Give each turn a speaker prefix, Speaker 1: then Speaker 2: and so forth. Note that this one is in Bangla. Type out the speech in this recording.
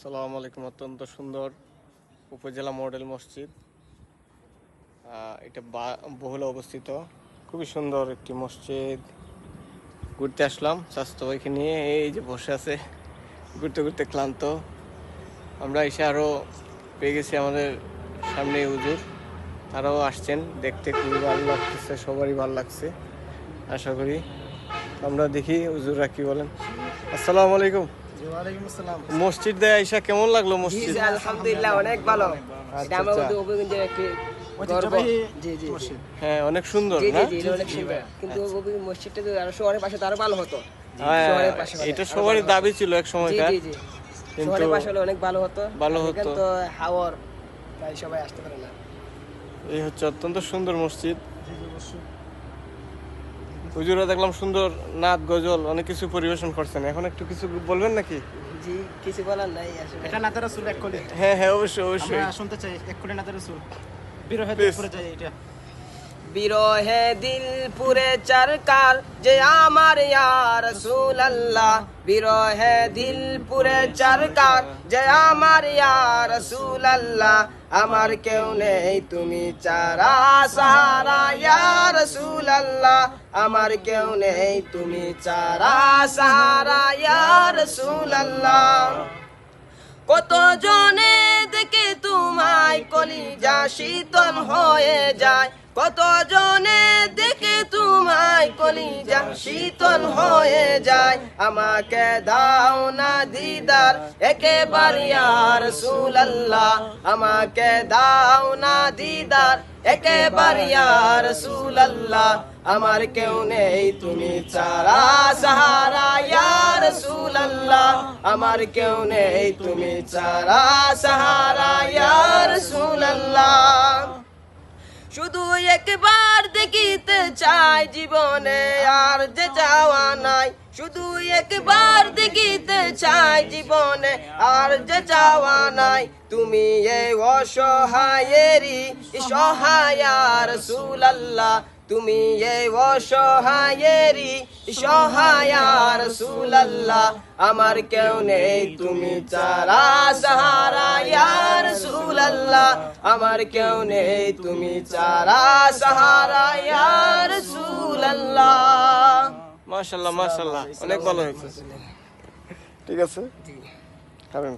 Speaker 1: আসসালামু আলাইকুম, অত্যন্ত সুন্দর উপজেলা মডেল মসজিদ। এটা বহুলে অবস্থিত। খুবই সুন্দর একটি মসজিদ। ঘুরতে আসলাম স্বাস্থ্য ভাইকে নিয়ে এই যে বসে আছে, ঘুরতে ঘুরতে ক্লান্ত। আমরা এসে আরও পেয়ে গেছি আমাদের সামনে উজুর তারাও আসছেন, দেখতে খুবই ভালো লাগতেছে, সবারই ভালো লাগছে, আশা করি। আমরা দেখি হুজুররা কি বলেন। আসসালামু আলাইকুম। মসজিদ দেয়া আইসা কেমন লাগল মসজিদ?
Speaker 2: আলহামদুলিল্লাহ অনেক ভালো।
Speaker 1: আচ্ছা,
Speaker 2: এটা
Speaker 1: আচ্ছা। হ্যাঁ অনেক সুন্দর
Speaker 2: কিন্তু মসজিদটা আরও শহরের পাশে আরও ভালো হতো।
Speaker 1: হ্যাঁ,
Speaker 2: শহরের পাশে হলে
Speaker 1: এটা সবারই দাবি ছিল এক। সময়কার।
Speaker 2: শহরের পাশে হলে অনেক ভালো হতো।
Speaker 1: ভালো হতো।
Speaker 2: তো হাওয়ার তাই সবাই আসতে পারে না।
Speaker 1: এই হচ্ছে অত্যন্ত সুন্দর মসজিদ। হুজুরা দেখলাম সুন্দর নাচ গজল অনেক কিছু পরিবেশন করছেন। এখন একটু কিছু বলবেন নাকি?
Speaker 2: জি কিছু বলার নাই আসলে।
Speaker 3: এটা নাতের রাসূল এক কোলে
Speaker 1: হ্যাঁ হ্যাঁ অবশ্যই অবশ্যই।
Speaker 3: আমরা শুনতে চাই এক কোলে নাতের রাসূল। বিরহে
Speaker 1: Please.
Speaker 3: পড়ে এটা।
Speaker 2: বিরহে দিল পুরে চারকার যে আমার ইয়ার রাসূলুল্লাহ বিরহে দিল পুরে চারকার যে আমার ইয়ার রাসূলুল্লাহ আমার কেউ নেই তুমি চারা সাহারা ইয়ার রাসূলুল্লাহ আমার কেউ নেই তুমি চারা সাহারা ইয়ার রাসূলুল্লাহ কত জনে দেখে তোমায় কলিজা শীতল হয়ে যায়। কত জনে দেখে তোমায় কলিজা শীতল হয়ে যায়। আমাকে দাও না দিদার, একেবারে আর সুলাল্লাহ আমাকে দাও না দিদার, একেবারে আর সুলাল্লাহ আমার কেউ নেই, তুমি চারা সাহারা ইয়ার সুলাল্লাহ আমার কেউ নেই, তুমি চারা সাহারা ইয়ার সুলাল্লাহ শুধু একবার দেখিতে চাই জীবনে, আর যে যাওয়া নাই। শুধু একবার দেখিতে চাই জীবনে, আর যে যাওয়া নাই। তুমি এই অসহায়েরই সহায়ার সুলাল্লাহ তুমি এই অসহায়েরই সহায়ার সুলাল্লাহ। আমার কেউ নেই তুমি চারা সাহারা ইয়ার সুলাল্লাহ। আমার কেউ নেই তুমি চারা সাহারা ইয়ার সুলাল্লাহ।
Speaker 1: মাশাল্লাহ মাশাল্লাহ অনেক ভালো হয়েছে। ঠিক আছে? কারণ